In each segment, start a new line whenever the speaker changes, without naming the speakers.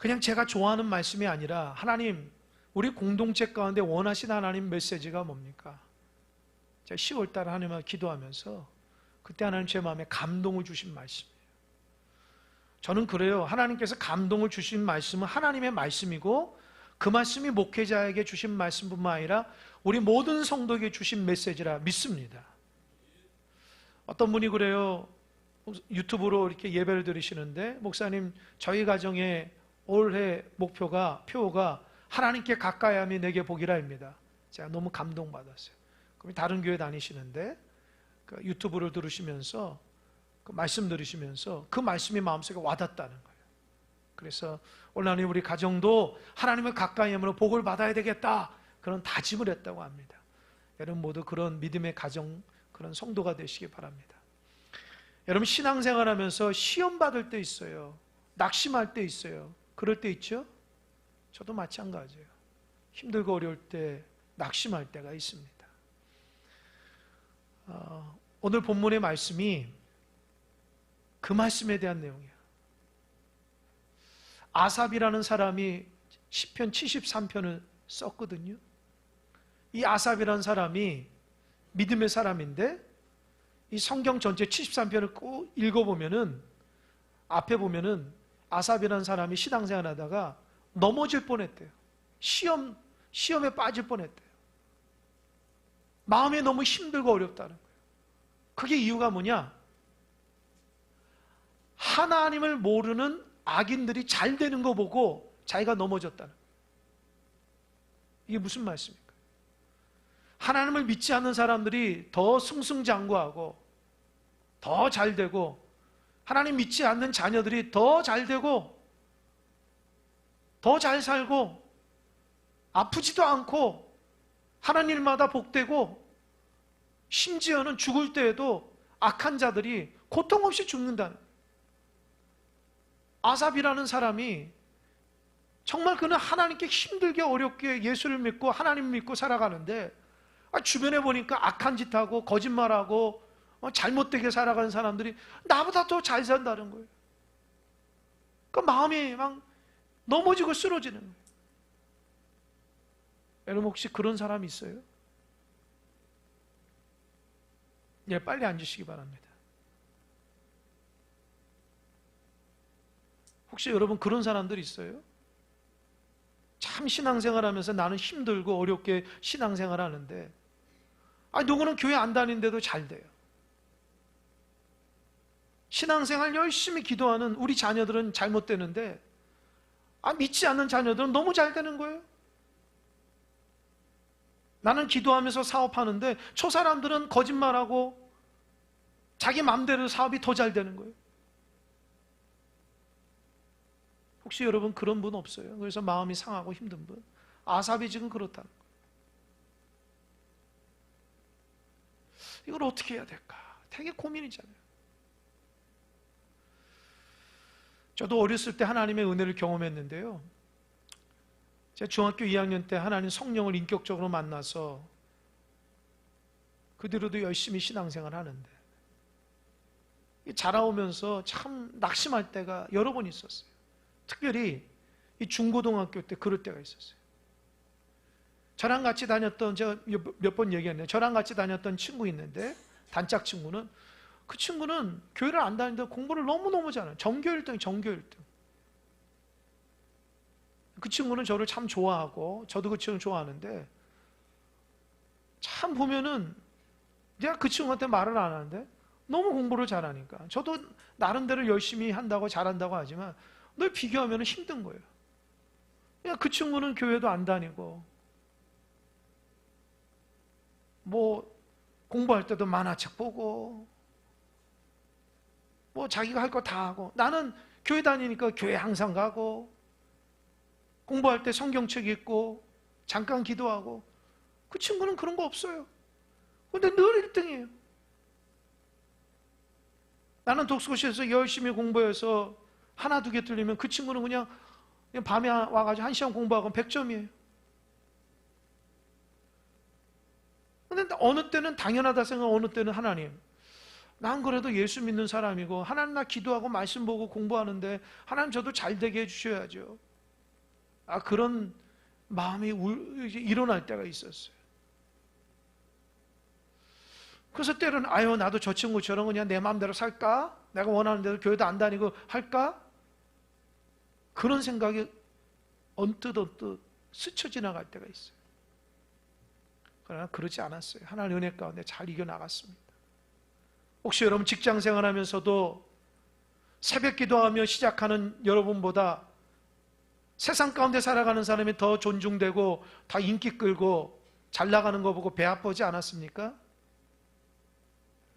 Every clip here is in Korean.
그냥 제가 좋아하는 말씀이 아니라 하나님 우리 공동체 가운데 원하신 하나님 메시지가 뭡니까? 제가 10월 달에 하나님을 기도하면서 그때 하나님 제 마음에 감동을 주신 말씀이에요. 저는 그래요. 하나님께서 감동을 주신 말씀은 하나님의 말씀이고 그 말씀이 목회자에게 주신 말씀뿐만 아니라 우리 모든 성도에게 주신 메시지라 믿습니다. 어떤 분이 그래요. 유튜브로 이렇게 예배를 드리시는데 목사님 저희 가정의 올해 목표가 표가 하나님께 가까이 함이 내게 복이라입니다. 제가 너무 감동받았어요. 그럼 다른 교회 다니시는데 그 유튜브를 들으시면서 그 말씀 들으시면서 그 말씀이 마음속에 와닿다는 거예요. 그래서 오늘 하나님 우리 가정도 하나님을 가까이 함으로 복을 받아야 되겠다. 그런 다짐을 했다고 합니다. 여러분 모두 그런 믿음의 가정 그런 성도가 되시기 바랍니다. 여러분 신앙생활 하면서 시험 받을 때 있어요. 낙심할 때 있어요. 그럴 때 있죠? 저도 마찬가지예요. 힘들고 어려울 때 낙심할 때가 있습니다. 어, 오늘 본문의 말씀이 그 말씀에 대한 내용이에요. 아삽이라는 사람이 10편 73편을 썼거든요. 이 아삽이라는 사람이 믿음의 사람인데 이 성경 전체 73편을 꼭 읽어보면은 앞에 보면은 아삽이라는 사람이 신앙생활 하다가 넘어질 뻔했대요. 시험, 시험에 빠질 뻔했대요. 마음이 너무 힘들고 어렵다는 거예요. 그게 이유가 뭐냐? 하나님을 모르는 악인들이 잘 되는 거 보고 자기가 넘어졌다는 거예요. 이게 무슨 말씀입니까? 하나님을 믿지 않는 사람들이 더 승승장구하고 더 잘 되고 하나님 믿지 않는 자녀들이 더 잘 되고 더 잘 살고 아프지도 않고 하나님 일마다 복되고 심지어는 죽을 때에도 악한 자들이 고통 없이 죽는다는. 아삽이라는 사람이 정말 그는 하나님께 힘들게 어렵게 예수를 믿고 하나님 믿고 살아가는데 아, 주변에 보니까 악한 짓 하고 거짓말하고 어, 잘못되게 살아가는 사람들이 나보다 더 잘 산다는 거예요. 그 마음이 막 넘어지고 쓰러지는 거예요. 여러분 혹시 그런 사람 있어요? 예, 빨리 앉으시기 바랍니다. 혹시 여러분 그런 사람들 있어요? 참 신앙생활 하면서 나는 힘들고 어렵게 신앙생활 하는데, 아 누구는 교회 안 다니는데도 잘 돼요. 신앙생활 열심히 기도하는 우리 자녀들은 잘못되는데, 아, 믿지 않는 자녀들은 너무 잘 되는 거예요. 나는 기도하면서 사업하는데, 저 사람들은 거짓말하고 자기 마음대로 사업이 더 잘 되는 거예요. 혹시 여러분 그런 분 없어요? 그래서 마음이 상하고 힘든 분? 아삽이 지금 거예요. 이걸 어떻게 해야 될까? 되게 고민이잖아요. 저도 어렸을 때 하나님의 은혜를 경험했는데요. 제가 중학교 2학년 때 하나님 성령을 인격적으로 만나서 그 뒤로도 열심히 신앙생활 하는데 자라오면서 참 낙심할 때가 여러 번 있었어요. 특별히 이 중고등학교 때 그럴 때가 있었어요. 저랑 같이 다녔던 제가 몇 번 얘기했네요. 저랑 같이 다녔던 친구 있는데 단짝 친구는 그 친구는 교회를 안 다니는데 공부를 너무너무 잘해요. 전교 1등, 전교 1등. 그 친구는 저를 참 좋아하고 저도 그 친구 좋아하는데 참 보면은 내가 그 친구한테 말을 안 하는데 너무 공부를 잘하니까 저도 나름대로 열심히 한다고 잘한다고 하지만 늘 비교하면 힘든 거예요. 그 친구는 교회도 안 다니고 뭐 공부할 때도 만화책 보고 뭐 자기가 할 거 다 하고 나는 교회 다니니까 교회 항상 가고 공부할 때 성경책 읽고 잠깐 기도하고 그 친구는 그런 거 없어요. 근데 늘 1등이에요. 나는 독서실에서 열심히 공부해서 하나 두 개 틀리면 그 친구는 그냥, 그냥 밤에 와가지고 한 시간 공부하고 100점이에요. 근데 어느 때는 당연하다 생각, 어느 때는 하나님. 난 그래도 예수 믿는 사람이고 하나님 나 기도하고 말씀 보고 공부하는데 하나님 저도 잘 되게 해주셔야죠. 아 그런 마음이 울- 일어날 때가 있었어요. 그래서 때로는 아유 나도 저 친구처럼 그냥 내 마음대로 살까? 내가 원하는 대로 교회도 안 다니고 할까? 그런 생각이 언뜻 언뜻 스쳐 지나갈 때가 있어요. 그러나 그러지 않았어요. 하나님 은혜 가운데 잘 이겨 나갔습니다. 혹시 여러분 직장 생활하면서도 새벽 기도하며 시작하는 여러분보다 세상 가운데 살아가는 사람이 더 존중되고 다 인기 끌고 잘 나가는 거 보고 배 아프지 않았습니까?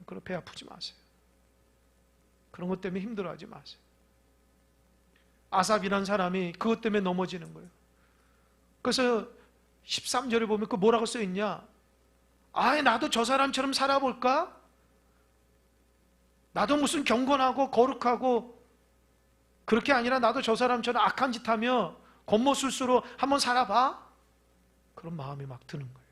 그럼 배 아프지 마세요. 그런 것 때문에 힘들어하지 마세요. 아삽이라는 사람이 그것 때문에 넘어지는 거예요. 그래서 13절에 보면 그 뭐라고 써 있냐? 아예 나도 저 사람처럼 살아볼까? 나도 무슨 경건하고 거룩하고 그렇게 아니라 나도 저 사람처럼 악한 짓 하며 겉모술수로 한번 살아봐? 그런 마음이 막 드는 거예요.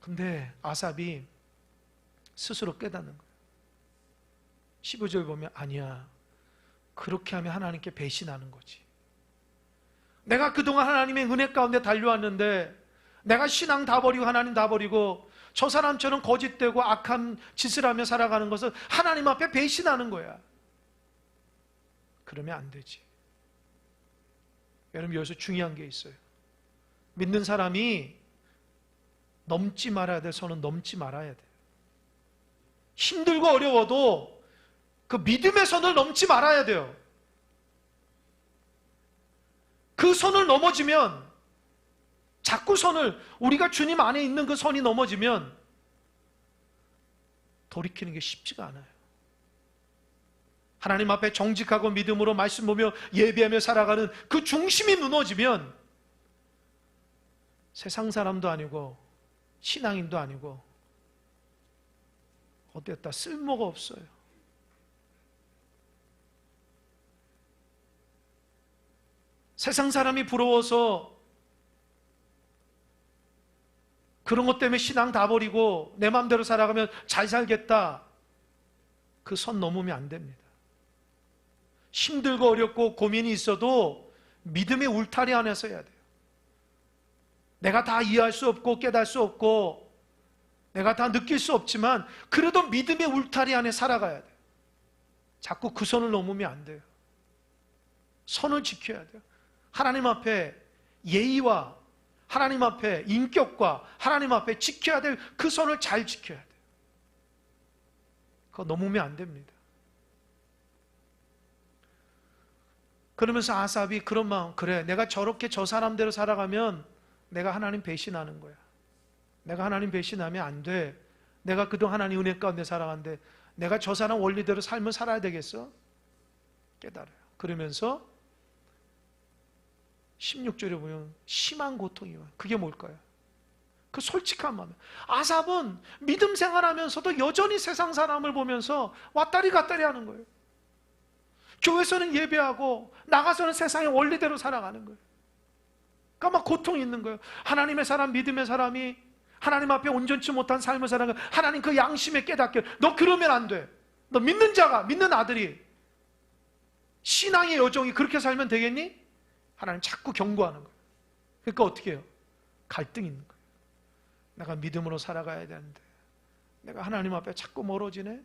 근데 아삽이 스스로 깨닫는 거예요. 15절 보면 아니야. 그렇게 하면 하나님께 배신하는 거지. 내가 그동안 하나님의 은혜 가운데 달려왔는데 내가 신앙 다 버리고 하나님 다 버리고 저 사람처럼 거짓되고 악한 짓을 하며 살아가는 것은 하나님 앞에 배신하는 거야. 그러면 안 되지. 여러분 여기서 중요한 게 있어요. 믿는 사람이 넘지 말아야 될 선은 넘지 말아야 돼요. 힘들고 어려워도 그 믿음의 선을 넘지 말아야 돼요. 그 선을 넘어지면 자꾸 선을 우리가 주님 안에 있는 그 선이 넘어지면 돌이키는 게 쉽지가 않아요. 하나님 앞에 정직하고 믿음으로 말씀 보며 예배하며 살아가는 그 중심이 무너지면 세상 사람도 아니고 신앙인도 아니고 어땠다 쓸모가 없어요. 세상 사람이 부러워서 그런 것 때문에 신앙 다 버리고 내 마음대로 살아가면 잘 살겠다. 그 선 넘으면 안 됩니다. 힘들고 어렵고 고민이 있어도 믿음의 울타리 안에서 해야 돼요. 내가 다 이해할 수 없고 깨달을 수 없고 내가 다 느낄 수 없지만 그래도 믿음의 울타리 안에 살아가야 돼요. 자꾸 그 선을 넘으면 안 돼요. 선을 지켜야 돼요. 하나님 앞에 예의와 하나님 앞에 인격과 하나님 앞에 지켜야 될 그 선을 잘 지켜야 돼요. 그거 넘으면 안 됩니다. 그러면서 아삽이 그런 마음, 그래, 내가 저렇게 저 사람대로 살아가면 내가 하나님 배신하는 거야. 내가 하나님 배신하면 안 돼. 내가 그동안 하나님 은혜 가운데 살아갔는데 내가 저 사람 원리대로 삶을 살아야 되겠어? 깨달아요. 그러면서 16절에 보면 심한 고통이 와요. 그게 뭘까요? 그 솔직한 마음. 아삽은 믿음 생활하면서도 여전히 세상 사람을 보면서 왔다리 갔다리 하는 거예요. 교회에서는 예배하고 나가서는 세상의 원리대로 살아가는 거예요. 그러니까 막 고통이 있는 거예요. 하나님의 사람, 믿음의 사람이 하나님 앞에 온전치 못한 삶을 살아가 하나님 그 양심에 깨닫게 너 그러면 안 돼. 너 믿는 자가 믿는 아들이 신앙의 여정이 그렇게 살면 되겠니? 하나님 자꾸 경고하는 거예요. 그러니까 어떻게 해요? 갈등이 있는 거예요. 내가 믿음으로 살아가야 되는데 내가 하나님 앞에 자꾸 멀어지네.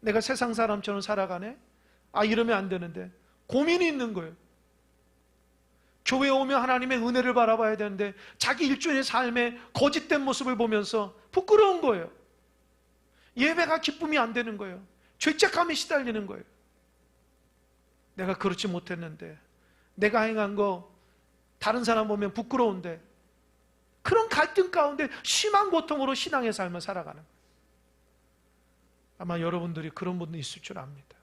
내가 세상 사람처럼 살아가네. 아 이러면 안 되는데 고민이 있는 거예요. 교회 오면 하나님의 은혜를 바라봐야 되는데 자기 일주일의 삶에 거짓된 모습을 보면서 부끄러운 거예요. 예배가 기쁨이 안 되는 거예요. 죄책감에 시달리는 거예요. 내가 그렇지 못했는데 내가 행한 거 다른 사람 보면 부끄러운데 그런 갈등 가운데 심한 고통으로 신앙의 삶을 살아가는. 아마 여러분들이 그런 분도 있을 줄 압니다.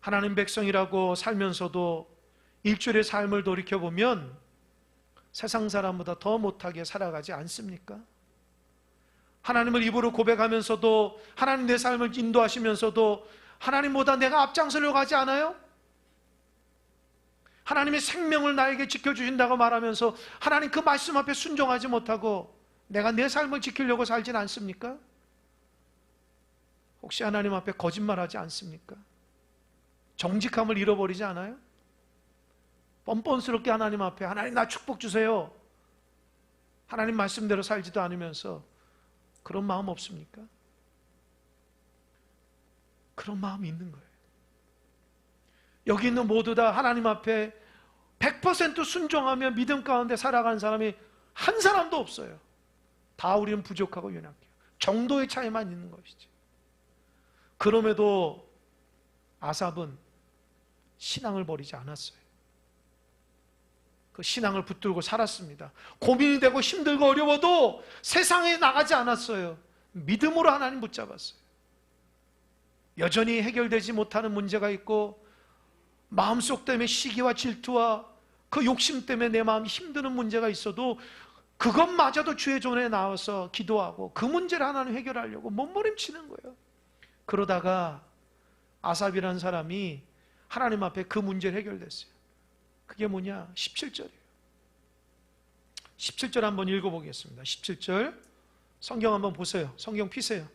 하나님 백성이라고 살면서도 일주일의 삶을 돌이켜보면 세상 사람보다 더 못하게 살아가지 않습니까? 하나님을 입으로 고백하면서도 하나님 내 삶을 인도하시면서도 하나님보다 내가 앞장서려고 하지 않아요? 하나님의 생명을 나에게 지켜주신다고 말하면서 하나님 그 말씀 앞에 순종하지 못하고 내가 내 삶을 지키려고 살진 않습니까? 혹시 하나님 앞에 거짓말하지 않습니까? 정직함을 잃어버리지 않아요? 뻔뻔스럽게 하나님 앞에 하나님 나 축복 주세요. 하나님 말씀대로 살지도 않으면서 그런 마음 없습니까? 그런 마음이 있는 거예요. 여기 있는 모두 다 하나님 앞에 100% 순종하며 믿음 가운데 살아가는 사람이 한 사람도 없어요. 다 우리는 부족하고 연약해요. 정도의 차이만 있는 것이지. 그럼에도 아삽은 신앙을 버리지 않았어요. 그 신앙을 붙들고 살았습니다. 고민이 되고 힘들고 어려워도 세상에 나가지 않았어요. 믿음으로 하나님 붙잡았어요. 여전히 해결되지 못하는 문제가 있고 마음속 때문에 시기와 질투와 그 욕심 때문에 내 마음이 힘드는 문제가 있어도 그것마저도 주의 존에 나와서 기도하고 그 문제를 하나님 해결하려고 몸부림치는 거예요. 그러다가 아삽이라는 사람이 하나님 앞에 그 문제를 해결됐어요. 그게 뭐냐? 17절이에요. 17절 한번 읽어보겠습니다. 17절. 성경 한번 보세요. 성경 피세요.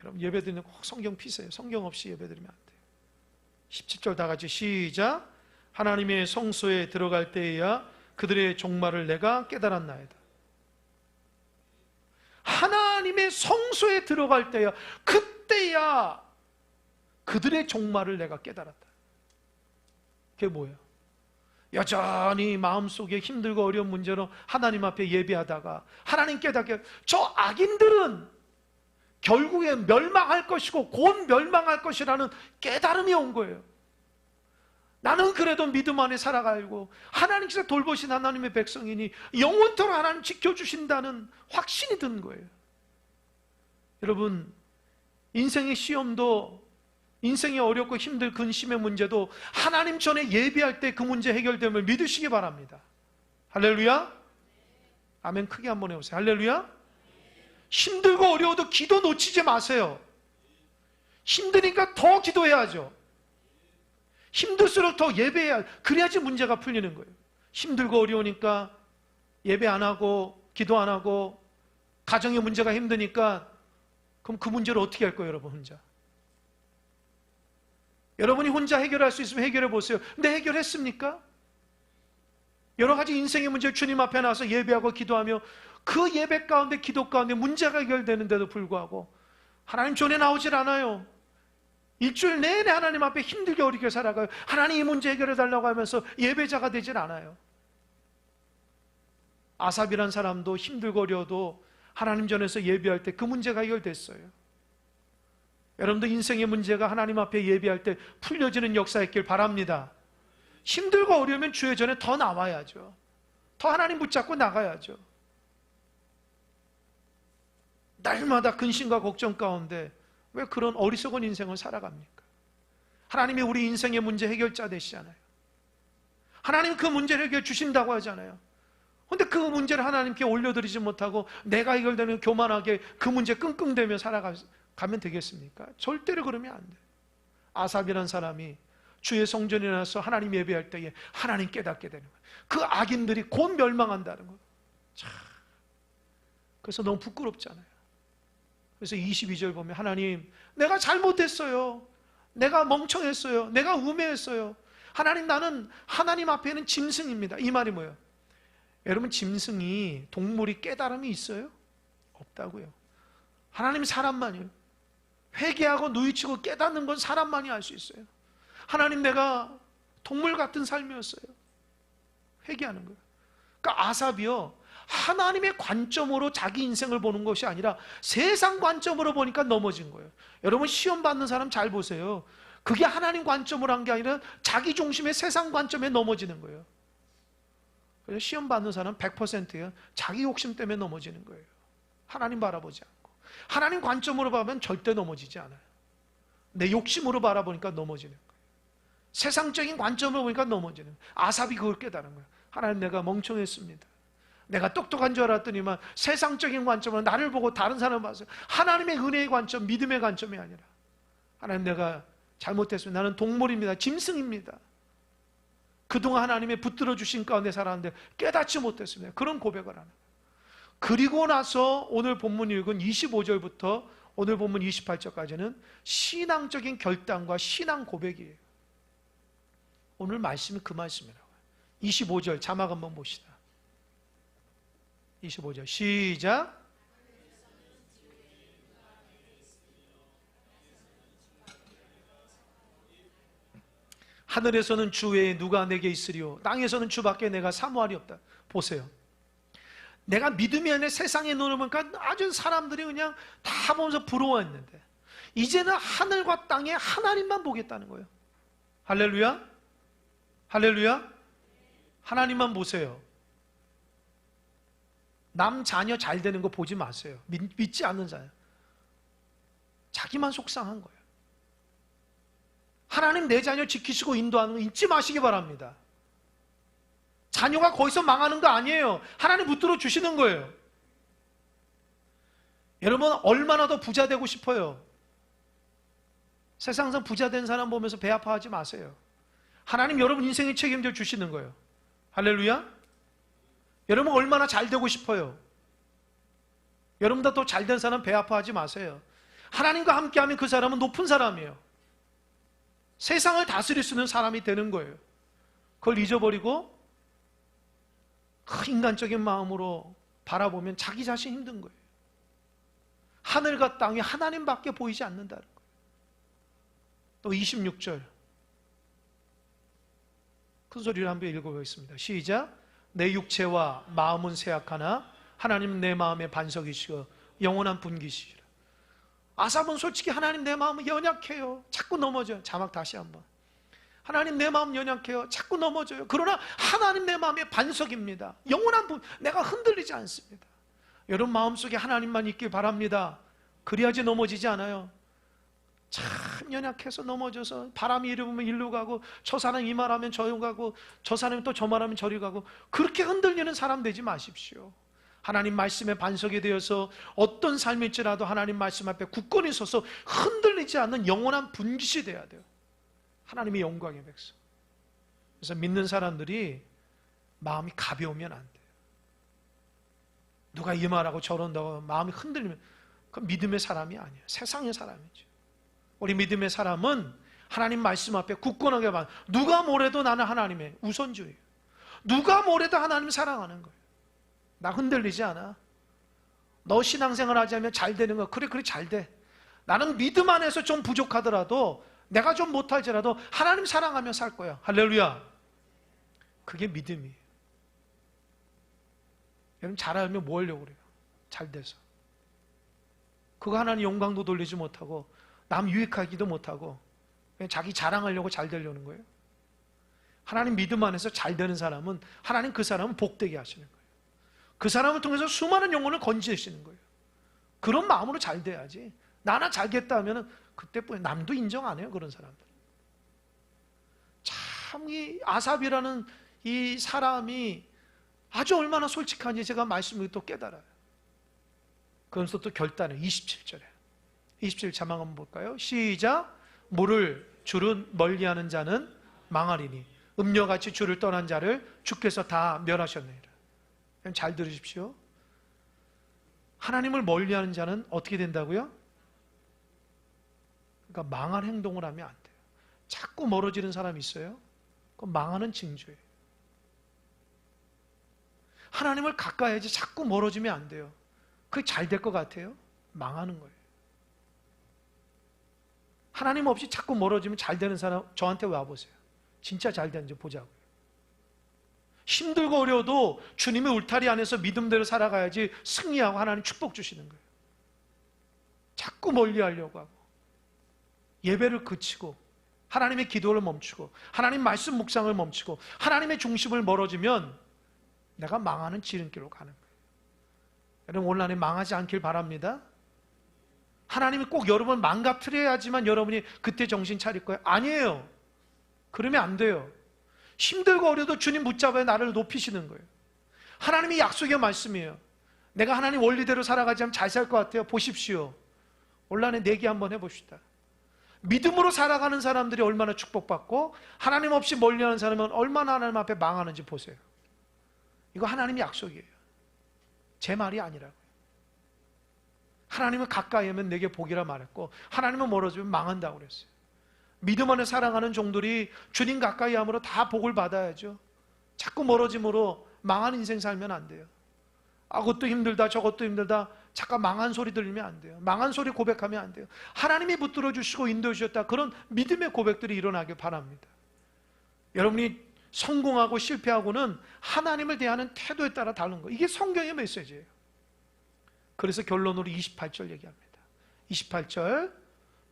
여러분 예배 드리는 꼭 성경 피세요. 성경 없이 예배 드리면 안 돼요. 17절 다 같이 시작. 하나님의 성소에 들어갈 때에야 그들의 종말을 내가 깨달았나이다. 하나님의 성소에 들어갈 때야 그때야 그들의 종말을 내가 깨달았다. 그게 뭐예요? 여전히 마음속에 힘들고 어려운 문제로 하나님 앞에 예배하다가 하나님 깨닫게 저 악인들은 결국에 멸망할 것이고 곧 멸망할 것이라는 깨달음이 온 거예요. 나는 그래도 믿음 안에 살아가고 하나님께서 돌보신 하나님의 백성이니 영원토록 하나님 지켜주신다는 확신이 든 거예요. 여러분 인생의 시험도 인생이 어렵고 힘들 근심의 문제도 하나님 전에 예비할 때 그 문제 해결됨을 믿으시기 바랍니다. 할렐루야. 아멘 크게 한번 해보세요. 할렐루야. 힘들고 어려워도 기도 놓치지 마세요. 힘드니까 더 기도해야죠. 힘들수록 더 예배해야, 그래야지 문제가 풀리는 거예요. 힘들고 어려우니까 예배 안 하고, 기도 안 하고, 가정의 문제가 힘드니까, 그럼 그 문제를 어떻게 할 거예요, 여러분 혼자? 여러분이 혼자 해결할 수 있으면 해결해 보세요. 근데 해결했습니까? 여러 가지 인생의 문제 주님 앞에 나와서 예배하고 기도하며 그 예배 가운데 기도 가운데 문제가 해결되는데도 불구하고 하나님 존에 나오질 않아요. 일주일 내내 하나님 앞에 힘들게 어렵게 살아가요. 하나님 이 문제 해결해 달라고 하면서 예배자가 되질 않아요. 아삽이란 사람도 힘들고 어려워도 하나님 전에서 예배할 때 그 문제가 해결됐어요. 여러분도 인생의 문제가 하나님 앞에 예배할 때 풀려지는 역사 있길 바랍니다. 힘들고 어려우면 주의 전에 더 나와야죠. 더 하나님 붙잡고 나가야죠. 날마다 근심과 걱정 가운데 왜 그런 어리석은 인생을 살아갑니까? 하나님이 우리 인생의 문제 해결자 되시잖아요. 하나님 그 문제를 해결 주신다고 하잖아요. 근데 그 문제를 하나님께 올려드리지 못하고 내가 해결되는 교만하게 그 문제 끙끙대며 살아가면 되겠습니까? 절대로 그러면 안 돼요. 아삽이란 사람이 주의 성전에 나서 하나님 예배할 때에 하나님 깨닫게 되는 거예요. 그 악인들이 곧 멸망한다는 거예요. 참. 그래서 너무 부끄럽잖아요. 그래서 22절 보면 하나님 내가 잘못했어요. 내가 멍청했어요. 내가 우매했어요. 하나님 나는 하나님 앞에는 짐승입니다. 이 말이 뭐예요? 여러분 짐승이 동물이 깨달음이 있어요? 없다고요. 하나님 사람만이요. 회개하고 누이치고 깨닫는 건 사람만이 할수 있어요. 하나님 내가 동물 같은 삶이었어요. 회개하는 거예요. 그러니까 아삽이요. 하나님의 관점으로 자기 인생을 보는 것이 아니라 세상 관점으로 보니까 넘어진 거예요. 여러분 시험 받는 사람 잘 보세요. 그게 하나님 관점으로 한 게 아니라 자기 중심의 세상 관점에 넘어지는 거예요. 그래서 시험 받는 사람 100%예요. 자기 욕심 때문에 넘어지는 거예요. 하나님 바라보지 않고. 하나님 관점으로 보면 절대 넘어지지 않아요. 내 욕심으로 바라보니까 넘어지는 거예요. 세상적인 관점으로 보니까 넘어지는 거예요. 아삽이 그걸 깨달은 거예요. 하나님 내가 멍청했습니다. 내가 똑똑한 줄 알았더니만 세상적인 관점으로 나를 보고 다른 사람을 봤어요. 하나님의 은혜의 관점, 믿음의 관점이 아니라 하나님 내가 잘못했습니다. 나는 동물입니다. 짐승입니다. 그동안 하나님의 붙들어 주신 가운데 살았는데 깨닫지 못했습니다. 그런 고백을 하는. 그리고 나서 오늘 본문 읽은 25절부터 오늘 본문 28절까지는 신앙적인 결단과 신앙 고백이에요. 오늘 말씀이 그 말씀이라고요. 25절 자막 한번 봅시다. 25절 시작. 하늘에서는 주 외에 누가 내게 있으리요 땅에서는 주밖에 내가 사모하리 없다. 보세요. 내가 믿음이 아니라 세상에 놓으니까 아주 사람들이 그냥 다 보면서 부러워했는데 이제는 하늘과 땅에 하나님만 보겠다는 거예요. 할렐루야? 할렐루야? 하나님만 보세요. 남 자녀 잘 되는 거 보지 마세요. 믿, 지 않는 자녀. 자기만 속상한 거예요. 하나님 내 자녀 지키시고 인도하는 거 잊지 마시기 바랍니다. 자녀가 거기서 망하는 거 아니에요. 하나님 붙들어 주시는 거예요. 여러분 얼마나 더 부자 되고 싶어요. 세상상 부자 된 사람 보면서 배 아파하지 마세요. 하나님 여러분 인생에 책임져 주시는 거예요. 할렐루야. 여러분 얼마나 잘 되고 싶어요. 여러분보다 더 잘 된 사람 배 아파하지 마세요. 하나님과 함께하면 그 사람은 높은 사람이에요. 세상을 다스릴 수 있는 사람이 되는 거예요. 그걸 잊어버리고 인간적인 마음으로 바라보면 자기 자신 힘든 거예요. 하늘과 땅이 하나님밖에 보이지 않는다는 거예요. 또 26절 큰 소리를 한번 읽어보겠습니다. 시작. 내 육체와 마음은 쇠약하나 하나님 내 마음의 반석이시고 영원한 분기시라. 아삽은 솔직히 하나님 내 마음은 연약해요. 자꾸 넘어져요. 자막 다시 한번. 하나님 내 마음 연약해요. 자꾸 넘어져요. 그러나 하나님 내 마음의 반석입니다. 영원한 분, 내가 흔들리지 않습니다. 여러분 마음속에 하나님만 있길 바랍니다. 그래야지 넘어지지 않아요. 참 연약해서 넘어져서 바람이 이리 부면 일로 가고 저 사람 이 말하면 저리 가고 저 사람이 또 저 말하면 저리 가고 그렇게 흔들리는 사람 되지 마십시오. 하나님 말씀에 반석이 되어서 어떤 삶일지라도 하나님 말씀 앞에 굳건히 서서 흔들리지 않는 영원한 분깃이 돼야 돼요. 하나님의 영광의 백성. 그래서 믿는 사람들이 마음이 가벼우면 안 돼요. 누가 이 말하고 저런다고 마음이 흔들리면 그 믿음의 사람이 아니에요. 세상의 사람이죠. 우리 믿음의 사람은 하나님 말씀 앞에 굳건하게 봐. 누가 뭐래도 나는 하나님의 우선주의예요. 누가 뭐래도 하나님 사랑하는 거예요. 나 흔들리지 않아. 너 신앙생활 않으면 잘 되는 거. 그래, 그래, 잘 돼. 나는 믿음 안에서 좀 부족하더라도 내가 좀 못할지라도 하나님 사랑하며 살 거야. 할렐루야. 그게 믿음이에요. 여러분 잘 알면 뭐 하려고 그래요? 잘 돼서. 그거 하나님 영광도 돌리지 못하고 남 유익하기도 못하고 자기 자랑하려고 잘 되려는 거예요. 하나님 믿음 안에서 잘 되는 사람은 하나님 그 사람은 복되게 하시는 거예요. 그 사람을 통해서 수많은 영혼을 건지시는 거예요. 그런 마음으로 잘 돼야지. 나나 잘겠다 하면은 그때뿐에 남도 인정 안 해요. 그런 사람들. 참 이 아삽이라는 이 사람이 아주 얼마나 솔직한지 제가 말씀을 또 깨달아요. 그러면서 또 결단을 27절에 27 자막 한번 볼까요? 시작 물을 줄은 멀리하는 자는 망하리니 음녀같이 줄을 떠난 자를 주께서 다 멸하셨느니라. 잘 들으십시오. 하나님을 멀리하는 자는 어떻게 된다고요? 그러니까 망한 행동을 하면 안 돼요. 자꾸 멀어지는 사람이 있어요. 그건 망하는 징조예요. 하나님을 가까이야지 자꾸 멀어지면 안 돼요. 그게 잘 될 것 같아요? 망하는 거예요. 하나님 없이 자꾸 멀어지면 잘 되는 사람 저한테 와보세요. 진짜 잘 되는지 보자고요. 힘들고 어려워도 주님의 울타리 안에서 믿음대로 살아가야지 승리하고 하나님 축복 주시는 거예요. 자꾸 멀리 하려고 하고 예배를 그치고 하나님의 기도를 멈추고 하나님 말씀 묵상을 멈추고 하나님의 중심을 멀어지면 내가 망하는 지름길로 가는 거예요. 여러분 오늘 안에 망하지 않길 바랍니다. 하나님이 꼭 여러분 망가뜨려야지만 여러분이 그때 정신 차릴 거예요. 아니에요. 그러면 안 돼요. 힘들고 어려도 주님 붙잡아야 나를 높이시는 거예요. 하나님이 약속의 말씀이에요. 내가 하나님 원리대로 살아가자면 잘 살 것 같아요. 보십시오. 온라인에 내기 한번 해봅시다. 믿음으로 살아가는 사람들이 얼마나 축복받고 하나님 없이 멀리하는 사람은 얼마나 하나님 앞에 망하는지 보세요. 이거 하나님의 약속이에요. 제 말이 아니라고요. 하나님은 가까이 하면 내게 복이라 말했고 하나님은 멀어지면 망한다고 그랬어요. 믿음 안에 살아가는 종들이 주님 가까이 함으로 다 복을 받아야죠. 자꾸 멀어짐으로 망한 인생 살면 안 돼요. 아, 그것도 힘들다, 저것도 힘들다. 잠깐 망한 소리 들리면 안 돼요. 망한 소리 고백하면 안 돼요. 하나님이 붙들어 주시고 인도해 주셨다. 그런 믿음의 고백들이 일어나길 바랍니다. 여러분이 성공하고 실패하고는 하나님을 대하는 태도에 따라 다른 거. 이게 성경의 메시지예요. 그래서 결론으로 28절 얘기합니다. 28절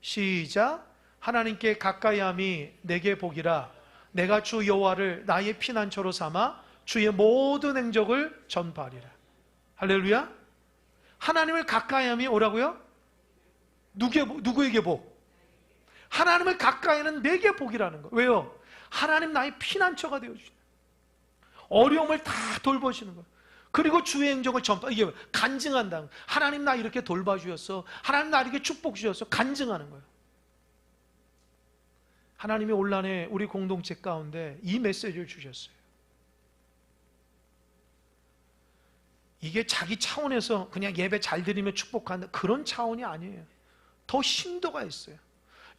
시작 하나님께 가까이함이 내게 복이라 내가 주 여호와를 나의 피난처로 삼아 주의 모든 행적을 전파하리라. 할렐루야. 하나님을 가까이함이 오라고요? 누구에, 누구에게 복? 하나님을 가까이는 내게 복이라는 거. 왜요? 하나님 나의 피난처가 되어 주시는 어려움을 다 돌보시는 거예요. 그리고 주의 행적을 전파, 이게 간증한다는 거예요. 하나님 나 이렇게 돌봐주셨어. 하나님 나 이렇게 축복 주셨어. 간증하는 거예요. 하나님이 온란에 우리 공동체 가운데 이 메시지를 주셨어요. 이게 자기 차원에서 그냥 예배 잘 드리면 축복한다. 그런 차원이 아니에요. 더 심도가 있어요.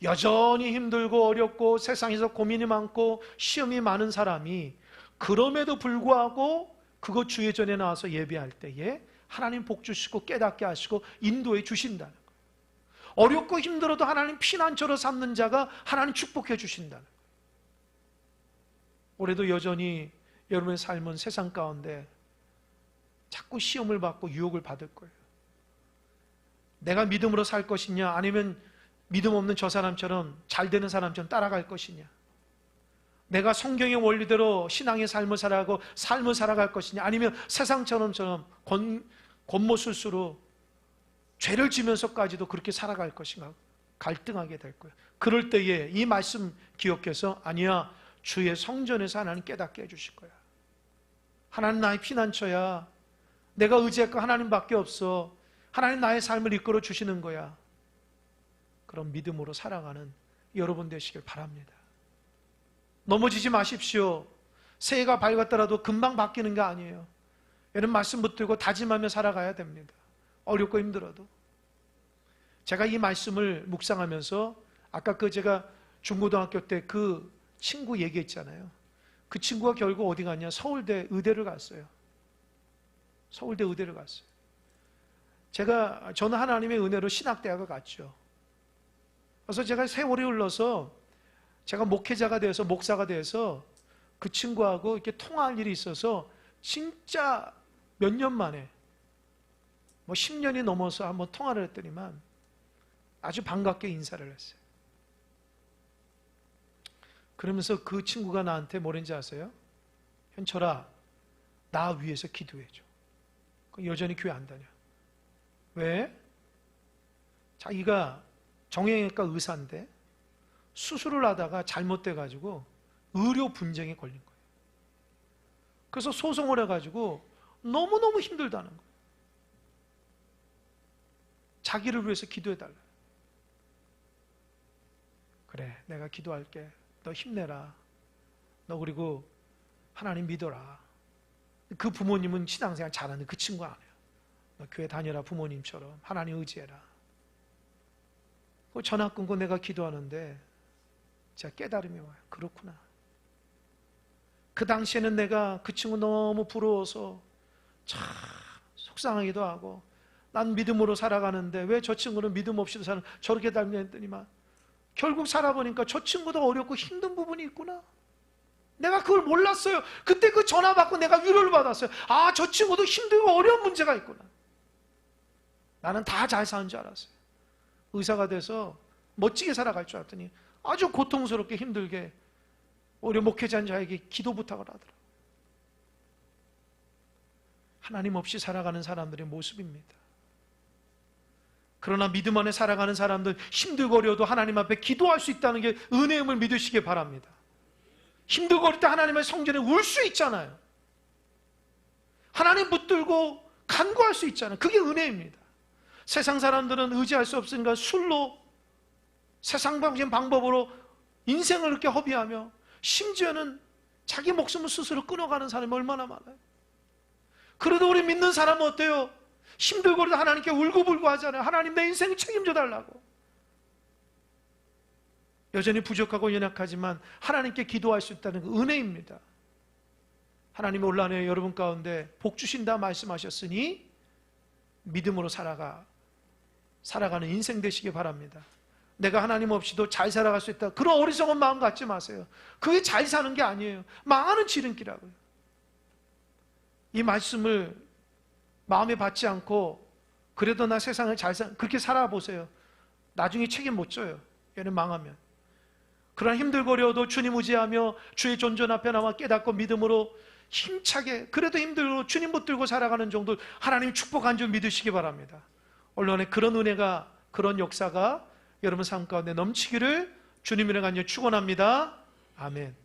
여전히 힘들고 어렵고 세상에서 고민이 많고 시험이 많은 사람이 그럼에도 불구하고 그거 주의 전에 나와서 예배할 때에 하나님 복 주시고 깨닫게 하시고 인도해 주신다는 거. 어렵고 힘들어도 하나님 피난처로 삼는 자가 하나님 축복해 주신다는 거. 올해도 여전히 여러분의 삶은 세상 가운데 자꾸 시험을 받고 유혹을 받을 거예요. 내가 믿음으로 살 것이냐 아니면 믿음 없는 저 사람처럼 잘 되는 사람처럼 따라갈 것이냐 내가 성경의 원리대로 신앙의 삶을 살아가고 삶을 살아갈 것이냐? 아니면 세상처럼처럼 권, 권모술수로 죄를 지면서까지도 그렇게 살아갈 것인가? 갈등하게 될 거예요 그럴 때에 이 말씀 기억해서 아니야 주의 성전에서 하나님 깨닫게 해주실 거야. 하나님 나의 피난처야. 내가 의지할 거 하나님밖에 없어. 하나님 나의 삶을 이끌어 주시는 거야. 그런 믿음으로 살아가는 여러분 되시길 바랍니다. 넘어지지 마십시오. 새해가 밝았더라도 금방 바뀌는 게 아니에요. 여러분 말씀 붙들고 다짐하며 살아가야 됩니다. 어렵고 힘들어도. 제가 이 말씀을 묵상하면서 아까 그 제가 중고등학교 때 그 친구 얘기했잖아요. 그 친구가 결국 어디 갔냐? 서울대 의대를 갔어요. 서울대 의대를 갔어요. 제가 저는 하나님의 은혜로 신학대학을 갔죠. 그래서 제가 세월이 흘러서 제가 목회자가 되어서 목사가 되어서 그 친구하고 이렇게 통화할 일이 있어서 진짜 몇 년 만에 뭐 10년이 넘어서 한번 통화를 했더니만 아주 반갑게 인사를 했어요. 그러면서 그 친구가 나한테 뭐랬는지 아세요? 현철아, 나 위해서 기도해줘. 여전히 교회 안 다녀. 왜? 자기가 정형외과 의사인데 수술을 하다가 잘못돼 가지고 의료 분쟁에 걸린 거예요. 그래서 소송을 해 가지고 너무너무 힘들다는 거예요. 자기를 위해서 기도해 달라. 그래, 내가 기도할게. 너 힘내라. 너 그리고 하나님 믿어라. 그 부모님은 신앙생활 잘하는 그 친구 아니야. 너 교회 다녀라 부모님처럼 하나님 의지해라. 그 전화 끊고 내가 기도하는데 제가 깨달음이 와요. 그렇구나. 그 당시에는 내가 그 친구 너무 부러워서 참 속상하기도 하고 난 믿음으로 살아가는데 왜 저 친구는 믿음 없이도 사는 저렇게 닮냐 했더니만 결국 살아보니까 저 친구도 어렵고 힘든 부분이 있구나. 내가 그걸 몰랐어요. 그때 그 전화 받고 내가 위로를 받았어요. 아, 저 친구도 힘들고 어려운 문제가 있구나. 나는 다 잘 사는 줄 알았어요. 의사가 돼서 멋지게 살아갈 줄 알았더니 아주 고통스럽게 힘들게 우리 목회자자에게 기도 부탁을 하더라. 하나님 없이 살아가는 사람들의 모습입니다. 그러나 믿음 안에 살아가는 사람들 힘들고 어려도 하나님 앞에 기도할 수 있다는 게 은혜임을 믿으시기 바랍니다. 힘들고 어릴 때 하나님의 성전에 울 수 있잖아요. 하나님 붙들고 간구할 수 있잖아요. 그게 은혜입니다. 세상 사람들은 의지할 수 없으니까 술로 세상 방식 방법으로 인생을 이렇게 허비하며 심지어는 자기 목숨을 스스로 끊어가는 사람이 얼마나 많아요. 그래도 우리 믿는 사람은 어때요? 힘들고도 하나님께 울고불고 하잖아요. 하나님 내 인생 책임져 달라고. 여전히 부족하고 연약하지만 하나님께 기도할 수 있다는 그 은혜입니다. 하나님 올라내 여러분 가운데 복 주신다 말씀하셨으니 믿음으로 살아가 살아가는 인생 되시기 바랍니다. 내가 하나님 없이도 잘 살아갈 수 있다. 그런 어리석은 마음 갖지 마세요. 그게 잘 사는 게 아니에요. 망하는 지름길이라고요. 이 말씀을 마음에 받지 않고 그래도 나 세상을 잘 살, 그렇게 살아보세요. 나중에 책임 못 져요. 얘는 망하면. 그러나 힘들거려도 주님 의지하며 주의 존전 앞에 나와 깨닫고 믿음으로 힘차게 그래도 힘들고 주님 붙들고 살아가는 정도 하나님 축복한 줄 믿으시기 바랍니다. 언론에 그런 은혜가 그런 역사가 여러분 삶 가운데 넘치기를 주님이랑 간절 축원합니다. 아멘.